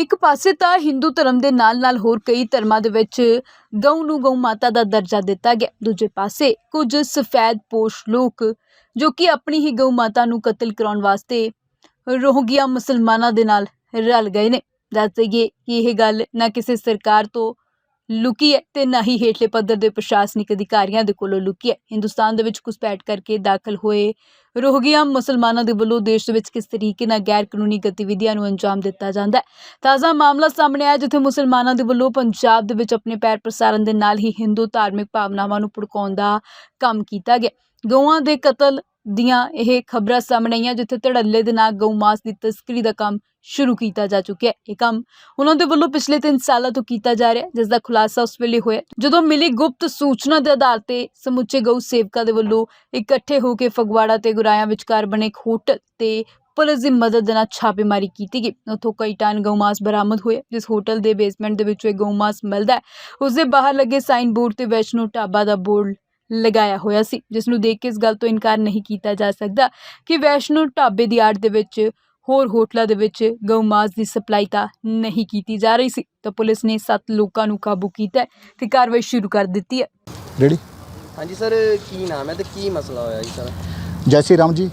ਇੱਕ ਪਾਸੇ ਤਾਂ ਹਿੰਦੂ ਧਰਮ ਦੇ ਨਾਲ-ਨਾਲ ਹੋਰ ਕਈ ਧਰਮਾਂ ਦੇ ਵਿੱਚ ਗਊ ਨੂੰ ਗਊ ਮਾਤਾ ਦਾ ਦਰਜਾ ਦਿੱਤਾ ਗਿਆ। ਦੂਜੇ ਪਾਸੇ ਕੁਝ ਸਫੈਦ ਪੋਸ਼ ਲੋਕ ਜੋ ਕਿ ਆਪਣੀ ਹੀ ਗਊ ਮਾਤਾ ਨੂੰ ਕਤਲ ਕਰਾਉਣ ਵਾਸਤੇ ਰੋਹਗੀਆ ਮੁਸਲਮਾਨਾਂ ਦੇ ਨਾਲ ਰਲ ਗਏ ਨੇ। ਦੱਸ ਦਈਏ ਕਿ ਇਹ ਗੱਲ ਨਾ ਕਿਸੇ ਸਰਕਾਰ ਤੋਂ ਲੁਕੀ ਹੈ ਤੇ ਨਾ ਹੀ ਹੇਠਲੇ ਪੱਧਰ ਦੇ ਪ੍ਰਸ਼ਾਸਨਿਕ ਅਧਿਕਾਰੀਆਂ ਦੇ ਕੋਲੋਂ ਲੁਕੀ ਹੈ। ਹਿੰਦੁਸਤਾਨ ਦੇ ਵਿੱਚ ਘੁਸਪੈਠ ਕਰਕੇ ਦਾਖਲ ਹੋਏ ਰੋਹਗੀਆ ਮੁਸਲਮਾਨਾਂ ਦੇ ਵੱਲੋਂ ਦੇਸ਼ ਦੇ ਵਿੱਚ ਕਿਸ ਤਰੀਕੇ ਨਾਲ ਗੈਰ ਕਾਨੂੰਨੀ ਗਤੀਵਿਧੀਆਂ ਨੂੰ ਅੰਜਾਮ ਦਿੱਤਾ ਜਾਂਦਾ ਹੈ? ਤਾਜ਼ਾ ਮਾਮਲਾ ਸਾਹਮਣੇ ਆਇਆ ਜਿੱਥੇ ਮੁਸਲਮਾਨਾਂ ਦੇ ਵੱਲੋਂ ਪੰਜਾਬ ਦੇ ਵਿੱਚ ਆਪਣੇ ਪੈਰ ਪ੍ਰਸਾਰਨ ਦੇ ਨਾਲ ਹੀ ਹਿੰਦੂ ਧਾਰਮਿਕ ਭਾਵਨਾਵਾਂ ਨੂੰ ਭੜਕਾਉਣ ਦਾ ਕੰਮ ਕੀਤਾ ਗਿਆ। ਗਊਆਂ ਦੇ ਕਤਲ ਦੀਆਂ ਇਹ ਖਬਰਾਂ ਸਾਹਮਣੇ ਆਈਆਂ, ਜਿੱਥੇ ਧੜੱਲੇ ਦੇ ਨਾਲ ਗਊ ਮਾਸ ਦੀ ਤਸਕਰੀ ਦਾ ਕੰਮ ਸ਼ੁਰੂ ਕੀਤਾ ਜਾ ਚੁੱਕਿਆ ਹੈ। ਇਹ ਕੰਮ ਉਹਨਾਂ ਦੇ ਵੱਲੋਂ ਪਿਛਲੇ 3 ਸਾਲਾਂ ਤੋਂ ਕੀਤਾ ਜਾ ਰਿਹਾ ਜਿਸ ਦਾ ਖੁਲਾਸਾ ਉਸ ਵੇਲੇ ਹੋਇਆ। ਜਦੋਂ ਮਿਲੀ ਗੁਪਤ ਸੂਚਨਾ ਦੇ ਆਧਾਰ ਤੇ ਸਮੁੱਚੇ ਗਊ ਸੇਵਕਾਂ ਦੇ ਵੱਲੋਂ ਇਕੱਠੇ ਹੋ ਕੇ ਫਗਵਾੜਾ ਤੇ ਗੁਰਾਇਆ ਵਿਚਕਾਰ ਬਣੇ ਇੱਕ ਹੋਟਲ ਤੇ ਪੁਲਿਸ ਦੀ ਮਦਦ ਦੇ ਨਾਲ ਛਾਪੇਮਾਰੀ ਕੀਤੀ ਗਈ। ਉੱਥੋਂ ਕਈ ਟਨ ਗਊ ਮਾਸ ਬਰਾਮਦ ਹੋਏ, ਜਿਸ ਹੋਟਲ ਦੇ ਬੇਸਮੈਂਟ ਦੇ ਵਿੱਚ ਇਹ ਗਊ ਮਾਸ ਮਿਲਦਾ ਹੈ। ਉਸ ਦੇ ਬਾਹਰ ਲੱਗੇ ਸਾਈਨ ਬੋਰਡ ਤੇ ਵੈਸ਼ਨੂ ਢਾਬਾ ਦਾ ਬੋਰਡ ਲਗਾਇਆ ਹੋਇਆ ਸੀ ਜਿਸ ਨੂੰ ਦੇਖ ਕੇ ਇਸ ਗੱਲ ਤੋਂ ਇਨਕਾਰ ਨਹੀਂ ਕੀਤਾ ਜਾ ਸਕਦਾ ਕਿ ਵੈਸ਼ਨੂ ਢਾਬੇ ਦੀ ਆੜ ਦੇ ਵਿੱਚ ਹੋਰ ਹੋਟਲਾਂ ਦੇ ਵਿੱਚ ਗਊ ਮਾਸ ਦੀ ਸਪਲਾਈ ਤਾਂ ਨਹੀਂ ਕੀਤੀ ਜਾ ਰਹੀ ਸੀ। ਤਾਂ ਪੁਲਿਸ ਨੇ 7 ਲੋਕਾਂ ਨੂੰ ਕਾਬੂ ਕੀਤਾ ਤੇ ਕਾਰਵਾਈ ਸ਼ੁਰੂ ਕਰ ਦਿੱਤੀ ਹੈ। ਰੈਡੀ ਹਾਂਜੀ ਸਰ ਕੀ ਨਾਮ ਹੈ ਤੇ ਕੀ ਮਸਲਾ ਹੋਇਆ ਜੀ ਸਰ? ਜੈ ਸ਼੍ਰੀ ਰਾਮ ਜੀ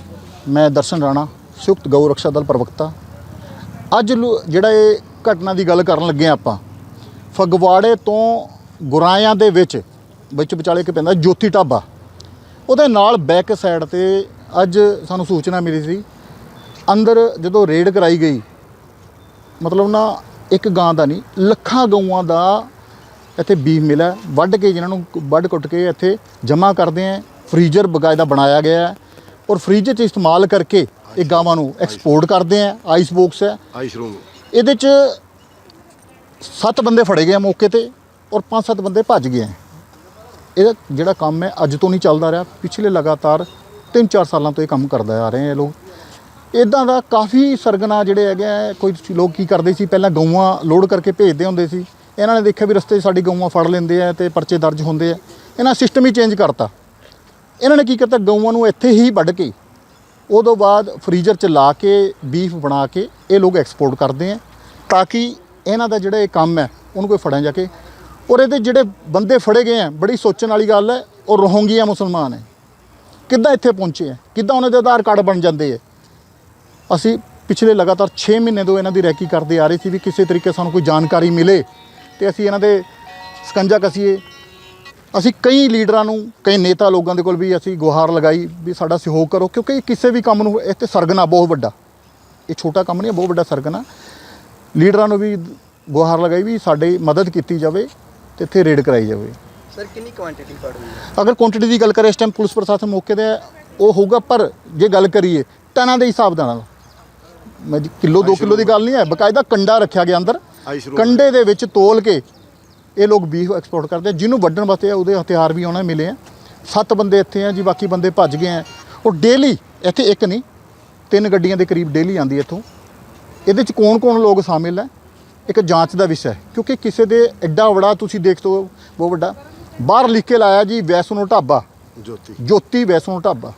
ਮੈਂ ਦਰਸ਼ਨ ਰਾਣਾ ਸੰਯੁਕਤ ਗਊ ਰੱਖਿਆ ਦਲ ਪ੍ਰਵਕਤਾ। ਅੱਜ ਜਿਹੜਾ ਇਹ ਘਟਨਾ ਦੀ ਗੱਲ ਕਰਨ ਲੱਗੇ ਹਾਂ ਆਪਾਂ ਫਗਵਾੜੇ ਤੋਂ ਗੁਰਾਇਆਂ ਦੇ ਵਿੱਚ ਵਿੱਚ ਵਿਚਾਲੇ ਇੱਕ ਪੈਂਦਾ ਜੋਤੀ ਢਾਬਾ। ਉਹਦੇ ਨਾਲ ਬੈਕ ਸਾਈਡ ਤੇ ਅੱਜ ਸਾਨੂੰ ਸੂਚਨਾ ਮਿਲੀ ਸੀ ਅੰਦਰ ਜਦੋਂ ਰੇਡ ਕਰਾਈ ਗਈ ਮਤਲਬ ਨਾ ਇੱਕ ਗਾਂ ਦਾ ਨਹੀਂ ਲੱਖਾਂ ਗਊਆਂ ਦਾ ਇੱਥੇ ਬੀਫ ਮਿਲਿਆ। ਵੱਢ ਕੇ ਜਿਨ੍ਹਾਂ ਨੂੰ ਵੱਢ ਕੁੱਟ ਕੇ ਇੱਥੇ ਜਮ੍ਹਾਂ ਕਰਦੇ ਆ ਫਰੀਜ਼ਰ ਬਕਾਇਦਾ ਬਣਾਇਆ ਗਿਆ ਹੈ ਔਰ ਫਰੀਜ਼ਰ 'ਚ ਇਸਤੇਮਾਲ ਕਰਕੇ ਇਹ ਗਾਵਾਂ ਨੂੰ ਐਕਸਪੋਰਟ ਕਰਦੇ ਆ ਆਈਸ ਬਾਕਸ ਹੈ। ਆਈਸ ਰੂਮ ਇਹਦੇ 'ਚ ਸੱਤ ਬੰਦੇ ਫੜੇ ਗਏ ਮੌਕੇ ਤੇ ਔਰ ਪੰਜ ਸੱਤ ਬੰਦੇ ਭੱਜ ਗਏ ਆ। ਇਹਦਾ ਜਿਹੜਾ ਕੰਮ ਹੈ ਅੱਜ ਤੋਂ ਨਹੀਂ ਚੱਲਦਾ ਰਿਹਾ। ਪਿਛਲੇ ਲਗਾਤਾਰ 3-4 ਸਾਲਾਂ ਤੋਂ ਇਹ ਕੰਮ ਕਰਦਾ ਆ ਰਹੇ ਆ ਲੋਕ। ਇਦਾਂ ਦਾ ਕਾਫੀ ਸਰਗਨਾ ਜਿਹੜੇ ਹੈਗੇ ਆ, ਕੋਈ ਲੋਕ ਕੀ ਕਰਦੇ ਸੀ? ਪਹਿਲਾਂ ਗਊਆਂ ਲੋਡ ਕਰਕੇ ਭੇਜਦੇ ਹੁੰਦੇ ਸੀ। ਇਹਨਾਂ ਨੇ ਦੇਖਿਆ ਵੀ ਰਸਤੇ 'ਚ ਸਾਡੀ ਗਊਆਂ ਫੜ ਲੈਂਦੇ ਆ ਤੇ ਪਰਚੇ ਦਰਜ ਹੁੰਦੇ ਆ। ਇਹਨਾਂ ਸਿਸਟਮ ਹੀ ਚੇਂਜ ਕਰਤਾ। ਇਹਨਾਂ ਨੇ ਕੀ ਕੀਤਾ? ਗਊਆਂ ਨੂੰ ਇੱਥੇ ਹੀ ਵੱਢ ਕੇ, ਉਦੋਂ ਬਾਅਦ ਫਰੀਜ਼ਰ 'ਚ ਲਾ ਕੇ, ਬੀਫ ਬਣਾ ਕੇ ਇਹ ਲੋਕ ਐਕਸਪੋਰਟ ਕਰਦੇ ਆ। ਤਾਂ ਕਿ ਇਹਨਾਂ ਦਾ ਜਿਹੜਾ ਇਹ ਕੰਮ ਹੈ, ਉਹਨੂੰ ਕੋਈ ਫੜਿਆ ਜਾ ਕੇ ਔਰ ਇਹਦੇ ਜਿਹੜੇ ਬੰਦੇ ਫੜੇ ਗਏ ਆ, ਬੜੀ ਸੋਚਣ ਵਾਲੀ ਗੱਲ ਹੈ, ਉਹ ਰੋਹੰਗੀਆ ਮੁਸਲਮਾਨ ਹੈ। ਕਿੱਦਾਂ ਇੱਥੇ ਪਹੁੰਚੇ ਆ? ਕਿੱਦਾਂ ਉਹਨਾਂ ਦੇ ਆਧਾਰ ਕਾਰਡ ਬਣ ਜਾਂਦੇ ਆ? ਅਸੀਂ ਪਿਛਲੇ ਲਗਾਤਾਰ 6 ਮਹੀਨੇ ਤੋਂ ਇਹਨਾਂ ਦੀ ਰੈਕੀ ਕਰਦੇ ਆ ਰਹੇ ਸੀ ਵੀ ਕਿਸੇ ਤਰੀਕੇ ਸਾਨੂੰ ਕੋਈ ਜਾਣਕਾਰੀ ਮਿਲੇ ਤੇ ਅਸੀਂ ਇਹਨਾਂ ਦੇ ਸਕੰਜਾ ਕਸੀਏ। ਅਸੀਂ ਕਈ ਲੀਡਰਾਂ ਨੂੰ, ਕਈ ਨੇਤਾ ਲੋਕਾਂ ਦੇ ਕੋਲ ਵੀ ਅਸੀਂ ਗੁਹਾਰ ਲਗਾਈ ਵੀ ਸਾਡਾ ਸਹਿਯੋਗ ਕਰੋ, ਕਿਉਂਕਿ ਕਿਸੇ ਵੀ ਕੰਮ ਨੂੰ, ਇੱਥੇ ਸਰਗਨਾ ਬਹੁਤ ਵੱਡਾ। ਇਹ ਛੋਟਾ ਕੰਮ ਨਹੀਂ ਬਹੁਤ ਵੱਡਾ ਸਰਗਨਾ। ਲੀਡਰਾਂ ਨੂੰ ਵੀ ਗੁਹਾਰ ਲਗਾਈ ਵੀ ਸਾਡੀ ਮਦਦ ਕੀਤੀ ਜਾਵੇ। ਤੇ ਇੱਥੇ ਰੇਡ ਕਰਾਈ ਜਾਵੇ। ਸਰ ਕਿੰਨੀ ਕੁਆਂਟੀਟੀ ਫੜ ਹੋਈ ਹੈ? ਅਗਰ ਕੁਆਂਟੀਟੀ ਦੀ ਗੱਲ ਕਰੇ ਇਸ ਟਾਈਮ ਪੁਲਿਸ ਪ੍ਰਸ਼ਾਸਨ ਮੌਕੇ ਤੇ ਹੈ, ਉਹ ਹੋਊਗਾ ਪਰ ਜੇ ਗੱਲ ਕਰੀਏ ਟਨਾਂ ਦੇ ਹਿਸਾਬ ਦੇ ਨਾਲ। ਮੈਂ ਕਿਲੋ 2 ਕਿਲੋ ਦੀ ਗੱਲ ਨਹੀਂ ਹੈ ਬਕਾਇਦਾ ਕੰਡਾ ਰੱਖਿਆ ਗਿਆ ਅੰਦਰ। ਰੂਮ ਕੰਡੇ ਦੇ ਵਿੱਚ ਤੋਲ ਕੇ ਇਹ ਲੋਕ ਬੀਫ ਐਕਸਪੋਰਟ ਕਰਦੇ ਆ ਜਿਹਨੂੰ ਵੱਢਣ ਵਾਸਤੇ ਆ ਉਹਦੇ ਹਥਿਆਰ ਵੀ ਉਹਨਾਂ ਨੂੰ ਮਿਲੇ ਆ। ਸੱਤ ਬੰਦੇ ਇੱਥੇ ਆ ਜੀ ਬਾਕੀ ਬੰਦੇ ਭੱਜ ਗਏ ਆ। ਉਹ ਡੇਲੀ ਇੱਥੇ ਇੱਕ ਨਹੀਂ ਤਿੰਨ ਗੱਡੀਆਂ ਦੇ ਕਰੀਬ ਡੇਲੀ ਆਂਦੀ ਇੱਥੋਂ। ਇਹਦੇ ਚ ਕੌਣ-ਕੌਣ ਲੋਕ ਸ਼ਾਮਿਲ ਹੈ? ਇੱਕ ਜਾਂਚ ਦਾ ਵਿਸ਼ਾ ਹੈ ਕਿਉਂਕਿ ਕਿਸੇ ਦੇ ਐਡਾ ਵੱਡਾ ਤੁਸੀਂ ਦੇਖ ਤੋ ਬਹੁਤ ਵੱਡਾ। ਬਾਹਰ ਲਿਖ ਕੇ ਲਾਇਆ ਜੀ ਵੈਸ਼ਨੋ ਢਾਬਾ। ਜੋਤੀ। ਜੋਤੀ ਵੈਸ਼ਨੋ ਢਾਬਾ।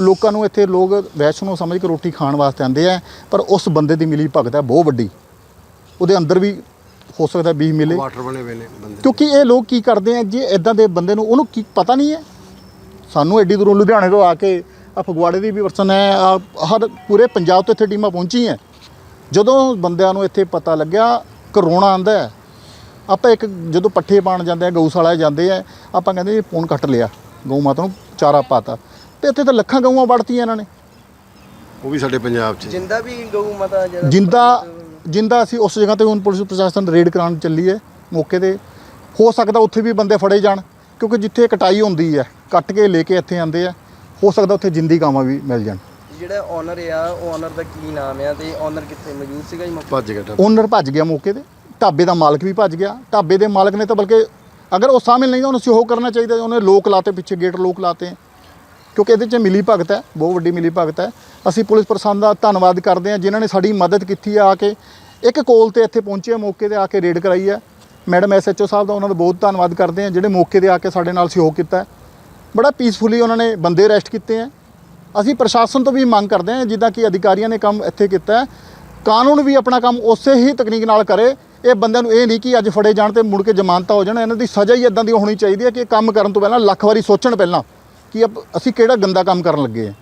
ਲੋਕਾਂ ਨੂੰ ਇੱਥੇ ਲੋਕ ਵੈਸ਼ਨੋ ਸਮਝ ਕੇ ਰੋਟੀ ਖਾਣ ਵਾਸਤੇ ਆਉਂਦੇ ਆ ਪਰ ਉਸ ਬੰਦੇ ਦੀ ਮਿਲੀ ਭਗਤ ਹੈ ਬਹੁਤ ਵੱਡੀ। ਉਹਦੇ ਅੰਦਰ ਵੀ ਹੋ ਸਕਦਾ ਬੀਫ ਮਿਲੇ। ਵਾਟਰ ਬਣੇ ਹੋਏ ਨੇ ਬੰਦੇ। ਕਿਉਂਕਿ ਇਹ ਲੋਕ ਕੀ ਕਰਦੇ ਆ ਜੇ ਇਦਾਂ ਦੇ ਬੰਦੇ ਨੂੰ ਉਹਨੂੰ ਕੀ ਪਤਾ ਨਹੀਂ ਹੈ। ਸਾਨੂੰ ਐਡੀ ਦੂਰੋਂ ਲੁਧਿਆਣੇ ਤੋਂ ਆ ਕੇ ਆ ਫਗਵਾੜੇ ਦੀ ਵੀ ਵਰਸਨ ਹੈ ਆਹ ਹਰ ਪੂਰੇ ਪੰਜਾਬ ਤੋਂ ਇੱਥੇ ਟੀਮਾਂ ਪਹੁੰਚੀਆਂ। ਜਦੋਂ ਬੰਦਿਆਂ ਨੂੰ ਇੱਥੇ ਪਤਾ ਲੱਗਿਆ ਕਰੋਨਾ ਆਂਦਾ ਹੈ ਆਪਾਂ ਇੱਕ ਜਦੋਂ ਪੱਠੇ ਪਾਣ ਜਾਂਦੇ ਆ ਗਊਸ਼ਾਲਾ ਜਾਂਦੇ ਆ ਆਪਾਂ ਕਹਿੰਦੇ ਜੀ ਪੌਣ ਕੱਟ ਲਿਆ ਗਊ ਮਾਤਾ ਨੂੰ ਚਾਰਾ ਪਾਤਾ। ਤੇ ਇੱਥੇ ਤਾਂ ਲੱਖਾਂ ਗਊਆਂ ਵੜਤੀਆਂ ਇਹਨਾਂ ਨੇ। ਉਹ ਵੀ ਸਾਡੇ ਪੰਜਾਬ 'ਚ। ਜਿੰਦਾ ਵੀ ਗਊ ਮਾਤਾ ਜਿਹੜਾ ਜਿੰਦਾ ਜਿੰਦਾ ਅਸੀਂ ਉਸ ਜਗ੍ਹਾ ਤੇ ਹੁਣ ਪੁਲਿਸ ਪ੍ਰਸ਼ਾਸਨ ਰੇਡ ਕਰਾਉਣ ਚੱਲੀ ਹੈ ਮੌਕੇ ਤੇ। ਹੋ ਸਕਦਾ ਉੱਥੇ ਵੀ ਬੰਦੇ ਫੜੇ ਜਾਣ ਕਿਉਂਕਿ ਜਿੱਥੇ ਕਟਾਈ ਹੁੰਦੀ ਹੈ ਕੱਟ ਕੇ ਲੈ ਕੇ ਇੱਥੇ ਆਉਂਦੇ ਆ ਹੋ ਸਕਦਾ ਉੱਥੇ ਜਿੰਦੀ ਗਾਵਾਂ ਵੀ ਮਿਲ ਜਾਣ। ਜਿਹੜਾ ਓਨਰ ਆ, ਉਹ ਓਨਰ ਦਾ ਕੀ ਨਾਮ ਆ ਤੇ ਓਨਰ ਕਿੱਥੇ ਮੌਜੂਦ ਸੀਗਾ ਜੀ ਮੌਕੇ ਭੱਜ ਗਿਆ ਢਾਬਾ। ਓਨਰ ਭੱਜ ਗਿਆ ਮੌਕੇ ਤੇ। ਢਾਬੇ ਦਾ ਮਾਲਕ ਵੀ ਭੱਜ ਗਿਆ। ਢਾਬੇ ਦੇ ਮਾਲਕ ਨੇ ਤਾਂ ਬਲਕਿ ਅਗਰ ਉਹ ਸ਼ਾਮਿਲ ਨਹੀਂ ਤਾਂ ਉਹਨੂੰ ਸਹਿਯੋਗ ਕਰਨਾ ਚਾਹੀਦਾ ਉਹਨੇ ਲੋਕ ਲਾਤੇ, ਪਿੱਛੇ ਗੇਟ ਲੋਕ ਲਾਤੇ। ਕਿਉਂਕਿ ਇਹਦੇ 'ਚ ਮਿਲੀ ਭਗਤ ਹੈ। ਬਹੁਤ ਵੱਡੀ ਮਿਲੀ ਭਗਤ ਹੈ। ਅਸੀਂ ਪੁਲਿਸ ਪ੍ਰਸ਼ਾਸਨ ਦਾ ਧੰਨਵਾਦ ਕਰਦੇ ਹਾਂ ਜਿਨ੍ਹਾਂ ਨੇ ਸਾਡੀ ਮਦਦ ਕੀਤੀ ਹੈ ਆ ਕੇ ਇੱਕ ਕੋਲ ਤੇ ਇੱਥੇ ਪਹੁੰਚੇ ਮੌਕੇ ਤੇ ਆ ਕੇ ਰੇਡ ਕਰਾਈ ਹੈ। ਮੈਡਮ ਐਸਐਚਓ ਸਾਹਿਬ ਦਾ ਉਹਨਾਂ ਦਾ ਬਹੁਤ ਧੰਨਵਾਦ ਕਰਦੇ ਹਾਂ, ਜਿਹੜੇ ਮੌਕੇ ਤੇ ਆ ਕੇ ਸਾਡੇ ਨਾਲ ਸਹਿਯੋਗ ਕੀਤਾ ਹੈ। ਬੜਾ ਪੀਸਫੁਲੀ ਉਹਨਾਂ ਨੇ ਬੰਦੇ ਅਰੈਸਟ ਕੀਤੇ ਹੈ। ਅਸੀਂ ਪ੍ਰਸ਼ਾਸਨ ਤੋਂ ਵੀ ਮੰਗ ਕਰਦੇ ਹਾਂ ਜਿੱਦਾਂ ਕਿ ਅਧਿਕਾਰੀਆਂ ਨੇ ਕੰਮ ਇੱਥੇ ਕੀਤਾ ਹੈ ਕਾਨੂੰਨ ਵੀ ਆਪਣਾ ਕੰਮ ਉਸੇ ਹੀ ਤਕਨੀਕ ਨਾਲ ਕਰੇ ਇਹ ਬੰਦਿਆਂ ਨੂੰ ਇਹ ਨਹੀਂ ਕਿ ਅੱਜ ਫੜੇ ਜਾਣ ਤੇ ਮੁੜ ਕੇ ਜ਼ਮਾਨਤਾਂ ਹੋ ਜਾਣ ਇਹਨਾਂ ਦੀ ਸਜ਼ਾ ਹੀ ਇਦਾਂ ਦੀ ਹੋਣੀ ਚਾਹੀਦੀ ਹੈ ਕਿ ਇਹ ਕੰਮ ਕਰਨ ਤੋਂ ਪਹਿਲਾਂ ਲੱਖ ਵਾਰੀ ਸੋਚਣ ਪਹਿਲਾਂ ਕਿ ਅਸੀਂ ਕਿਹੜਾ ਗੰਦਾ ਕੰਮ ਕਰਨ ਲੱਗੇ ਹਾਂ।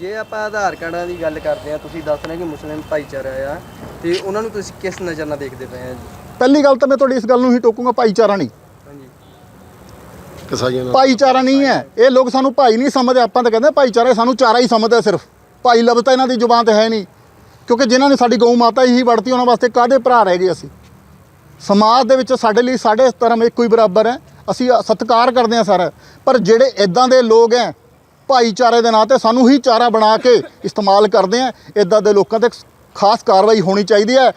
ਜੇ ਆਪਾਂ ਆਧਾਰ ਕਾਰਡਾਂ ਦੀ ਗੱਲ ਕਰਦੇ ਆ ਤੁਸੀਂ ਦੱਸ ਰਹੇ ਕਿ ਮੁਸਲਿਮ ਭਾਈਚਾਰਾ ਆ ਤੇ ਉਹਨਾਂ ਨੂੰ ਤੁਸੀਂ ਕਿਸ ਨਜ਼ਰ ਨਾਲ ਦੇਖਦੇ ਪਏ ਆ ਜੀ ਪਹਿਲੀ ਗੱਲ ਤਾਂ ਮੈਂ ਤੁਹਾਡੀ ਇਸ ਗੱਲ ਨੂੰ ਹੀ ਟੋਕੂੰਗਾ ਭਾਈਚਾਰਾ ਨਹੀਂ। ਕਸਾਈਆਂ ਨਾਲ। ਭਾਈਚਾਰਾ ਨਹੀਂ ਹੈ। ਇਹ ਲੋਕ ਸਾਨੂੰ ਭਾਈ ਨਹੀਂ ਸਮਝਦੇ। ਆਪਾਂ ਤਾਂ ਕਹਿੰਦੇ ਭਾਈਚਾਰਾ ਸਾਨੂੰ ਚਾਰਾ ਹੀ ਸਮਝਦਾ ਸਿਰਫ। ਭਾਈ ਲਫ਼ਜ਼ ਤਾਂ ਇਹਨਾਂ ਦੀ ਜ਼ੁਬਾਨ ਤੇ ਹੈ ਨਹੀਂ। ਕਿਉਂਕਿ ਜਿਨ੍ਹਾਂ ਨੇ ਸਾਡੀ ਗਊ ਮਾਤਾ ਹੀ ਵੜਤੀ ਉਹਨਾਂ ਵਾਸਤੇ ਕਾਹਦੇ ਭਰਾ ਰਹਿ ਗਏ ਅਸੀਂ? ਸਮਾਜ ਦੇ ਵਿੱਚ ਸਾਡੇ ਲਈ ਸਾਡੇ ਧਰਮ ਇੱਕੋ ਹੀ ਬਰਾਬਰ ਹੈ। ਅਸੀਂ ਸਤਿਕਾਰ ਕਰਦੇ ਹਾਂ ਸਾਰਾ। ਪਰ ਜਿਹੜੇ ਇਦਾਂ ਦੇ ਲੋਕ ਹੈ, ਭਾਈਚਾਰੇ ਦੇ ਨਾਂ ਤੇ ਸਾਨੂੰ ਹੀ ਚਾਰਾ ਬਣਾ ਕੇ ਇਸਤੇਮਾਲ ਕਰਦੇ ਆ ਇਦਾਂ ਦੇ ਲੋਕਾਂ ਤੇ ਖਾਸ ਕਾਰਵਾਈ ਹੋਣੀ ਚਾਹੀਦੀ ਹੈ।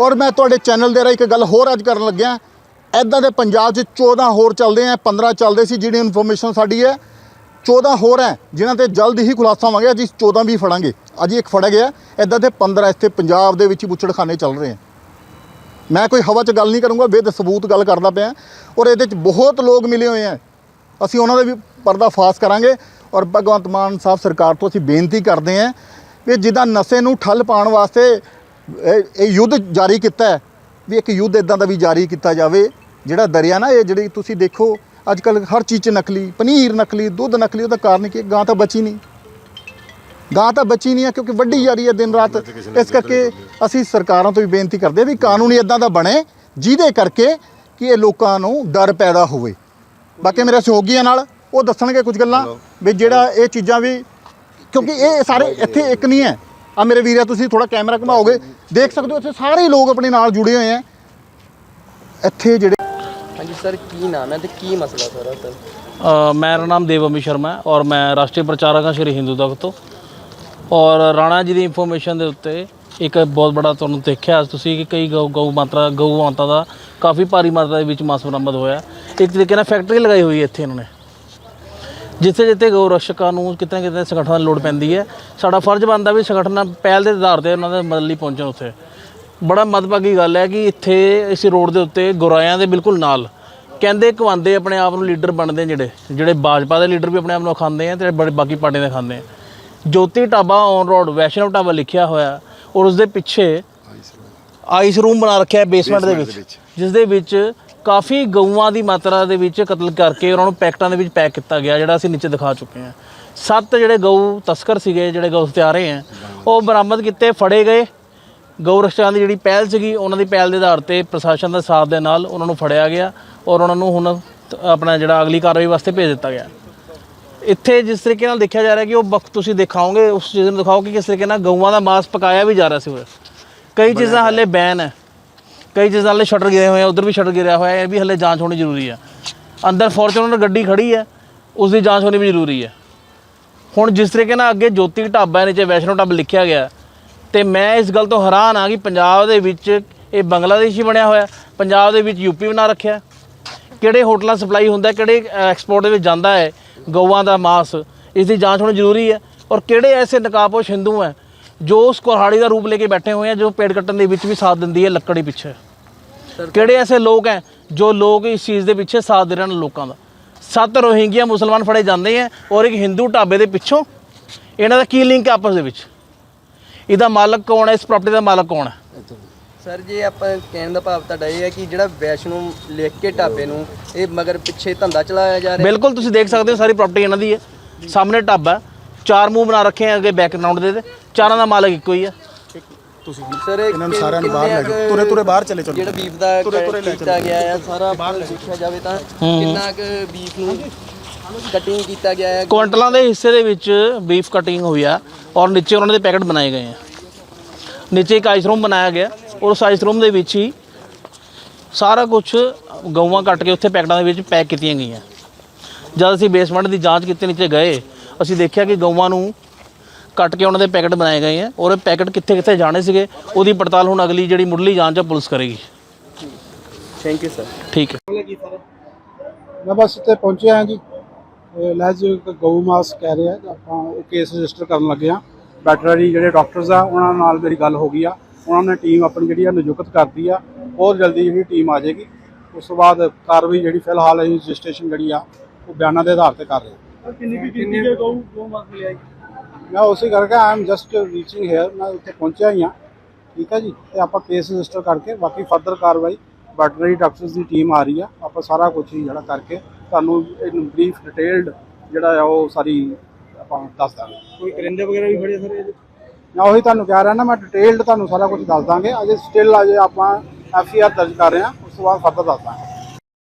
ਔਰ ਮੈਂ ਤੁਹਾਡੇ ਚੈਨਲ ਦੇ ਰਾਹੀਂ ਇੱਕ ਗੱਲ ਹੋਰ ਅੱਜ ਕਰਨ ਲੱਗਿਆ। ਇਦਾਂ ਦੇ ਪੰਜਾਬ 'ਚ 14 ਹੋਰ ਚੱਲਦੇ ਆ 15 ਚੱਲਦੇ ਸੀ, ਜਿਹੜੀ ਇਨਫੋਰਮੇਸ਼ਨ ਸਾਡੀ ਹੈ 14 ਹੋਰ ਹੈ, ਜਿਨ੍ਹਾਂ ਤੇ ਜਲਦ ਹੀ ਖੁਲਾਸਾ ਹੋਵਾਂਗੇ ਅੱਜ 14 ਵੀ ਫੜਾਂਗੇ। ਅੱਜ ਇੱਕ ਫੜਿਆ ਗਿਆ ਇਦਾਂ ਦੇ 15 ਇੱਥੇ ਪੰਜਾਬ ਦੇ ਵਿੱਚ ਹੀ ਬੁੱਚੜਖਾਨੇ ਚੱਲ ਰਹੇ ਆ। ਮੈਂ ਕੋਈ ਹਵਾ 'ਚ ਗੱਲ ਨਹੀਂ ਕਰੂੰਗਾ ਬੇਦ ਸਬੂਤ ਗੱਲ ਕਰਦਾ ਪਿਆ, ਔਰ ਇਹਦੇ 'ਚ ਬਹੁਤ ਲੋਕ ਮਿਲੇ ਹੋਏ ਆ। ਅਸੀਂ ਉਹਨਾਂ ਦਾ ਵੀ ਪਰਦਾ ਫਾਸ ਕਰਾਂਗੇ, ਔਰ ਭਗਵੰਤ ਮਾਨ ਸਾਹਿਬ ਸਰਕਾਰ ਤੋਂ ਅਸੀਂ ਬੇਨਤੀ ਕਰਦੇ ਹਾਂ ਵੀ ਜਿੱਦਾਂ ਨਸ਼ੇ ਨੂੰ ਠੱਲ ਪਾਉਣ ਵਾਸਤੇ ਇਹ ਇਹ ਯੁੱਧ ਜਾਰੀ ਕੀਤਾ ਹੈ, ਵੀ ਇੱਕ ਯੁੱਧ ਇਦਾਂ ਦਾ ਵੀ ਜਾਰੀ ਕੀਤਾ ਜਾਵੇ ਜਿਹੜਾ ਦਰਿਆ ਨਾ ਇਹ ਜਿਹੜੀ ਤੁਸੀਂ ਦੇਖੋ ਅੱਜ ਕੱਲ ਹਰ ਚੀਜ਼ 'ਚ ਨਕਲੀ ਪਨੀਰ ਨਕਲੀ ਦੁੱਧ ਨਕਲੀ ਉਹਦਾ ਕਾਰਨ ਕੀ? ਗਾਂ ਤਾਂ ਬਚੀ ਨਹੀਂ। ਗਾਂ ਤਾਂ ਬਚੀ ਨਹੀਂ ਹੈ ਕਿਉਂਕਿ ਵੱਡੀ ਜਾ ਰਹੀ ਹੈ ਦਿਨ ਰਾਤ। ਇਸ ਕਰਕੇ ਅਸੀਂ ਸਰਕਾਰਾਂ ਤੋਂ ਵੀ ਬੇਨਤੀ ਕਰਦੇ ਵੀ ਕਾਨੂੰਨ ਇਦਾਂ ਦਾ ਬਣੇ ਜਿਹਦੇ ਕਰਕੇ ਕਿ ਇਹ ਲੋਕਾਂ ਨੂੰ ਡਰ ਪੈਦਾ ਹੋਵੇ। ਬਾਕੀ ਮੇਰੇ ਸਹਿਯੋਗੀਆਂ ਨਾਲ ਉਹ ਦੱਸਣਗੇ ਕੁਝ ਗੱਲਾਂ ਵੀ ਜਿਹੜਾ ਇਹ ਚੀਜ਼ਾਂ ਵੀ ਕਿਉਂਕਿ ਇਹ ਸਾਰੇ ਇੱਥੇ ਇੱਕ ਨਹੀਂ ਹੈ। ਆ ਮੇਰੇ ਵੀਰਿਆ ਤੁਸੀਂ ਥੋੜਾ ਕੈਮਰਾ ਘੁਮਾਓਗੇ। ਦੇਖ ਸਕਦੇ ਹੋ ਇੱਥੇ ਸਾਰੇ ਲੋਕ ਆਪਣੇ ਨਾਲ ਜੁੜੇ ਹੋਏ ਆ। ਇੱਥੇ ਜਿਹੜੇ ਸਰ ਕੀ ਨਾਮ ਹੈ ਤੇ ਕੀ ਮਸਲਾ ਸਰ ਅ, ਮੇਰਾ ਨਾਮ ਦੇਵ ਅਮੀ ਸ਼ਰਮਾ ਹੈ ਔਰ ਮੈਂ ਰਾਸ਼ਟਰੀ ਪ੍ਰਚਾਰਕ ਹਾਂ ਸ਼੍ਰੀ ਹਿੰਦੂ ਤਖਤ ਤੋਂ। ਔਰ ਰਾਣਾ ਜੀ ਦੀ ਇਨਫੋਰਮੇਸ਼ਨ ਦੇ ਉੱਤੇ ਇੱਕ ਬਹੁਤ ਬੜਾ ਤੁਹਾਨੂੰ ਦੇਖਿਆ ਤੁਸੀਂ ਕਿ ਕਈ ਗਊ ਗਊ ਮਾਤਰਾ ਗਊ ਮਾਤਾ ਦਾ ਕਾਫੀ ਭਾਰੀ ਮਾਤਰਾ ਦੇ ਵਿੱਚ ਮਾਸ ਬਰਾਮਦ ਹੋਇਆ ਇੱਕ ਤਰੀਕੇ ਨਾਲ ਫੈਕਟਰੀ ਲਗਾਈ ਹੋਈ ਹੈ ਇੱਥੇ ਇਹਨਾਂ ਨੇ। ਜਿੱਥੇ ਜਿੱਥੇ ਗਊ ਰਸ਼ਕਾਂ ਨੂੰ ਕਿਤੇ ਨਾ ਕਿਤੇ ਸੰਗਠਨਾਂ ਦੀ ਲੋੜ ਪੈਂਦੀ ਹੈ। ਸਾਡਾ ਫਰਜ਼ ਬਣਦਾ ਵੀ ਸੰਗਠਨਾਂ ਪਹਿਲ ਦੇ ਆਧਾਰ ਤੇ ਉਹਨਾਂ ਦੇ ਮਦਦ ਲਈ ਪਹੁੰਚਣ ਉੱਥੇ। ਬੜਾ ਮਦਭਾਗੀ ਗੱਲ ਹੈ ਕਿ ਇੱਥੇ ਇਸ ਰੋਡ ਦੇ ਉੱਤੇ ਗੁਰਾਇਆਂ ਦੇ ਬਿਲਕੁਲ ਨਾਲ ਕਹਿੰਦੇ ਕਵਾਂਦੇ ਆਪਣੇ ਆਪ ਨੂੰ ਲੀਡਰ ਬਣਦੇ ਨੇ ਜਿਹੜੇ ਜਿਹੜੇ ਭਾਜਪਾ ਦੇ ਲੀਡਰ ਵੀ ਆਪਣੇ ਆਪ ਨੂੰ ਖਾਂਦੇ ਆ ਤੇ ਬੜੇ ਬਾਕੀ ਪਾਰਟੀਆਂ ਦੇ ਖਾਂਦੇ ਆ। ਜੋਤੀ ਢਾਬਾ ਔਨ ਰੋਡ ਵੈਸ਼ਨਵ ਢਾਬਾ ਲਿਖਿਆ ਹੋਇਆ ਔਰ ਉਸ ਦੇ ਪਿੱਛੇ ਆਈਸ ਰੂਮ ਬਣਾ ਰੱਖਿਆ ਹੈ ਬੇਸਮੈਂਟ ਦੇ ਵਿੱਚ ਜਿਸ ਦੇ ਵਿੱਚ ਕਾਫੀ ਗਊਆਂ ਦੀ ਮਾਤਰਾ ਦੇ ਵਿੱਚ ਕਤਲ ਕਰਕੇ ਉਹਨਾਂ ਨੂੰ ਪੈਕਟਾਂ ਦੇ ਵਿੱਚ ਪੈਕ ਕੀਤਾ ਗਿਆ ਜਿਹੜਾ ਅਸੀਂ ਨੀਚੇ ਦਿਖਾ ਚੁੱਕੇ ਹਾਂ। ਸੱਤ ਜਿਹੜੇ ਗਊ ਤਸਕਰ ਸੀਗੇ ਜਿਹੜੇ ਗਊ ਹਥਿਆਰੇ ਆ ਉਹ ਬਰਾਮਦ ਕੀਤੇ ਫੜੇ ਗਏ। ਗਊ ਰਕਸ਼ਕਾਂ ਦੀ ਜਿਹੜੀ ਪਹਿਲ ਸੀਗੀ ਉਹਨਾਂ ਦੀ ਪਹਿਲ ਦੇ ਆਧਾਰ ਤੇ ਪ੍ਰਸ਼ਾਸਨ ਦੇ ਸਾਥ ਦੇ ਨਾਲ ਉਹਨਾਂ ਨੂੰ ਫੜਿਆ ਗਿਆ। ਔਰ ਉਹਨਾਂ ਨੂੰ ਹੁਣ ਆਪਣਾ ਜਿਹੜਾ ਅਗਲੀ ਕਾਰਵਾਈ ਵਾਸਤੇ ਭੇਜ ਦਿੱਤਾ ਗਿਆ। ਇੱਥੇ ਜਿਸ ਤਰੀਕੇ ਨਾਲ ਦੇਖਿਆ ਜਾ ਰਿਹਾ ਕਿ ਉਹ ਵਕਤ ਤੁਸੀਂ ਦਿਖਾਓਗੇ ਉਸ ਚੀਜ਼ ਨੂੰ ਦਿਖਾਓ ਕਿ ਕਿਸ ਤਰੀਕੇ ਨਾਲ ਗਊਆਂ ਦਾ ਮਾਸ ਪਕਾਇਆ ਵੀ ਜਾ ਰਿਹਾ ਸੀ। ਕਈ ਚੀਜ਼ਾਂ ਹੱਲੇ ਬੈਨ ਹੈ। ਕਈ ਚੀਜ਼ਾਂ ਹੱਲੇ ਸ਼ਟਰ ਗਿਰੇ ਹੋਏ ਆ ਉਧਰ ਵੀ ਸ਼ਟਰ ਗਿਰਿਆ ਹੋਇਆ ਹੈ ਇਹ ਵੀ ਹੱਲੇ ਜਾਂਚ ਹੋਣੀ ਜ਼ਰੂਰੀ ਹੈ ਅੰਦਰ ਫੋਰਚੂਨਰ ਗੱਡੀ ਖੜੀ ਹੈ ਉਸ ਦੀ ਜਾਂਚ ਹੋਣੀ ਵੀ ਜ਼ਰੂਰੀ ਹੈ। ਹੁਣ ਜਿਸ ਤਰੀਕੇ ਨਾਲ ਅੱਗੇ ਜੋਤੀ ਢਾਬਾ ਨੀਚੇ ਵੈਸ਼ਨੋ ਢਾਬਾ ਲਿਖਿਆ ਗਿਆ ਤੇ ਮੈਂ ਇਸ ਗੱਲ ਤੋਂ ਹੈਰਾਨ ਆ ਕਿ ਪੰਜਾਬ ਦੇ ਵਿੱਚ ਇਹ ਬੰਗਲਾਦੇਸ਼ ਹੀ ਬਣਿਆ ਹੋਇਆ ਪੰਜਾਬ ਦੇ ਵਿੱਚ ਯੂਪੀ ਬਣਾ ਰੱਖਿਆ। ਕਿਹੜੇ ਹੋਟਲਾਂ ਸਪਲਾਈ ਹੁੰਦਾ ਕਿਹੜੇ ਐਕਸਪੋਰਟ ਦੇ ਵਿੱਚ ਜਾਂਦਾ ਹੈ ਗਊਆਂ ਦਾ ਮਾਸ ਇਸ ਦੀ ਜਾਂਚ ਹੋਣੀ ਜ਼ਰੂਰੀ ਹੈ। ਔਰ ਕਿਹੜੇ ਐਸੇ ਨਕਾਬਪੋਸ਼ ਹਿੰਦੂ ਹੈ ਜੋ ਉਸ ਕੁਹਾੜੀ ਦਾ ਰੂਪ ਲੈ ਕੇ ਬੈਠੇ ਹੋਏ ਆ ਜੋ ਪੇੜ ਕੱਟਣ ਦੇ ਵਿੱਚ ਵੀ ਸਾਥ ਦਿੰਦੀ ਹੈ ਲੱਕੜੀ ਪਿੱਛੇ। ਕਿਹੜੇ ਐਸੇ ਲੋਕ ਹੈ ਜੋ ਲੋਕ ਇਸ ਚੀਜ਼ ਦੇ ਪਿੱਛੇ ਸਾਥ ਦੇ ਰਹੇ ਹਨ ਲੋਕਾਂ ਦਾ? ਸੱਤ ਰੋਹਿੰਗੀਆ ਮੁਸਲਮਾਨ ਫੜੇ ਜਾਂਦੇ ਆ ਔਰ ਇੱਕ ਹਿੰਦੂ ਢਾਬੇ ਦੇ ਪਿੱਛੋਂ ਇਹਨਾਂ ਦਾ ਕੀ ਲਿੰਕ ਆਪਸ ਦੇ ਵਿੱਚ? ਇਹਦਾ ਮਾਲਕ ਕੌਣ ਹੈ ਇਸ ਪ੍ਰਾਪਰਟੀ ਦਾ ਮਾਲਕ ਕੌਣ ਹੈ? ਸਰ ਜੇ ਆਪਾਂ ਕਹਿਣ ਦਾ ਭਾਵ ਤੁਹਾਡਾ ਇਹ ਹੈ ਕਿ ਜਿਹੜਾ ਵੈਸ਼ਨੂ ਲਿਖ ਕੇ ਢਾਬੇ ਨੂੰ ਇਹ ਮਗਰ ਪਿੱਛੇ ਧੰਦਾ ਚਲਾਇਆ ਜਾ ਰਿਹਾ ਬਿਲਕੁਲ ਤੁਸੀਂ ਦੇਖ ਸਕਦੇ ਹੋ ਸਾਰੀ ਪ੍ਰਾਪਰਟੀ ਇਹਨਾਂ ਦੀ ਹੈ। ਸਾਹਮਣੇ ਢਾਬਾ ਹੈ, ਚਾਰ ਮੂੰਹ ਬਣਾ ਰੱਖੇ ਆ ਅੱਗੇ ਬੈਕਗ੍ਰਾਉਂਡ ਦੇ ਤੇ। ਚਾਰਾਂ ਦਾ ਮਾਲਕ ਇੱਕੋ ਹੀ ਹੈ। ਸਰ ਇਹਨਾਂ ਨੂੰ ਸਾਰਿਆਂ ਨੂੰ ਬਾਹਰ ਲੈ ਜਾਓ। ਤੁਰੇ ਤੁਰੇ ਬਾਹਰ ਚਲੇ ਚਲੋ। ਜਿਹੜਾ ਬੀਫ ਦਾ ਕੀਤਾ ਗਿਆ ਹੈ ਸਾਰਾ ਦੇਖਿਆ ਜਾਵੇ ਤਾਂ ਕਿੰਨਾ ਕੁ ਬੀਫ ਨੂੰ ਕਟਿੰਗ ਕੀਤਾ ਗਿਆ ਹੈ? ਕੁਆਂਟਲਾਂ ਦੇ ਹਿੱਸੇ ਦੇ ਵਿੱਚ ਬੀਫ ਕਟਿੰਗ ਹੋਈ ਆ ਔਰ ਨੀਚੇ ਉਹਨਾਂ ਦੇ ਪੈਕਟ ਬਣਾਏ ਗਏ ਆ। ਨੀਚੇ ਇੱਕ ਆਈਸ ਰੂਮ ਬਣਾਇਆ ਗਿਆ। ਉਸ ਰੂਮ ਦੇ ਵਿੱਚ ਹੀ ਸਾਰਾ ਕੁਝ ਗਊਆਂ ਕੱਟ ਕੇ ਉੱਥੇ ਪੈਕਟਾਂ ਦੇ ਵਿੱਚ ਪੈਕ ਕੀਤੀਆਂ ਗਈਆਂ। ਜਦ ਅਸੀਂ ਬੇਸਮੈਂਟ ਦੀ ਜਾਂਚ ਕੀਤੀ ਨੀਚੇ ਗਏ ਅਸੀਂ ਦੇਖਿਆ ਕਿ ਗਊਆਂ ਨੂੰ ਕੱਟ ਕੇ ਉਹਨਾਂ ਦੇ ਪੈਕਟ ਬਣਾਏ ਗਏ ਆ ਔਰ ਇਹ ਪੈਕਟ ਕਿੱਥੇ ਕਿੱਥੇ ਜਾਣੇ ਸੀਗੇ ਉਹਦੀ ਪੜਤਾਲ ਹੁਣ ਅਗਲੀ ਜਿਹੜੀ ਮੁੱਢਲੀ ਜਾਂਚ ਆ ਪੁਲਿਸ ਕਰੇਗੀ। ਥੈਂਕ ਯੂ ਸਰ ਠੀਕ ਹੈ। ਮੈਂ ਬਸ ਇੱਥੇ ਪਹੁੰਚਿਆ ਹਾਂ ਜੀ। ਲੈਜ ਗਊ ਮਾਸ ਕਹਿ ਰਿਹਾ ਆਪਾਂ ਉਹ ਕੇਸ ਰਜਿਸਟਰ ਕਰਨ ਲੱਗੇ ਆ ਵੈਟਰਨਰੀ ਜਿਹੜੇ ਡਾਕਟਰਸ ਆ ਉਹਨਾਂ ਨਾਲ ਮੇਰੀ ਗੱਲ ਹੋ ਗਈ ਆ। ਉਹਨਾਂ ਨੇ ਟੀਮ ਆਪਣੀ ਜਿਹੜੀ ਆ ਨਿਯੁਕਤ ਕਰਤੀ ਆ ਬਹੁਤ ਜਲਦੀ ਜਿਹੜੀ ਟੀਮ ਆ ਜਾਏਗੀ। ਉਸ ਤੋਂ ਬਾਅਦ ਕਾਰਵਾਈ ਜਿਹੜੀ ਫਿਲਹਾਲ ਅਸੀਂ ਰਜਿਸਟ੍ਰੇਸ਼ਨ ਜਿਹੜੀ ਆ ਉਹ ਬਿਆਨਾਂ ਦੇ ਆਧਾਰ ਤੇ ਕਰ ਰਹੇ ਹਾਂ। ਕਿੰਨੀ ਕਿੰਨੀ ਮੈਂ ਉਸੇ ਕਰਕੇ I am just reaching here ਮੈਂ ਉੱਥੇ ਪਹੁੰਚਿਆ ਹੀ ਆ ਠੀਕ ਹੈ ਜੀ? ਤੇ ਆਪਾਂ ਕੇਸ ਰਜਿਸਟਰ ਕਰਕੇ ਬਾਕੀ ਫਰਦਰ ਕਾਰਵਾਈ ਵੈਟਰਨਰੀ ਡਾਕਟਰਸ ਦੀ ਟੀਮ ਆ ਰਹੀ ਆ ਆਪਾਂ ਸਾਰਾ ਕੁਝ ਹੀ ਜਿਹੜਾ ਕਰਕੇ ਤੁਹਾਨੂੰ ਇਹਨੂੰ ਬਰੀਫ ਡਿਟੇਲਡ ਜਿਹੜਾ ਆ ਉਹ ਸਾਰੀ ਆਪਾਂ ਦੱਸ ਦਾਂਗੇ। ਕੋਈ ਕਰਿੰਦੇ ਵਗੈਰਾ ਵੀ ਫੜੇ ਸਰ ਇਹਦੇ? ਮੈਂ ਉਹੀ ਤੁਹਾਨੂੰ ਕਹਿ ਰਿਹਾ ਨਾ, ਮੈਂ ਡਿਟੇਲਡ ਤੁਹਾਨੂੰ ਸਾਰਾ ਕੁਝ ਦੱਸ ਦਾਂਗੇ। ਅਜੇ ਸਟਿਲ ਅਜੇ ਆਪਾਂ ਐਫ ਆਰ ਦਰਜ ਕਰ ਰਹੇ ਹਾਂ, ਉਸ ਤੋਂ ਬਾਅਦ ਫਰਦਰ ਦੱਸ ਦਾਂਗੇ।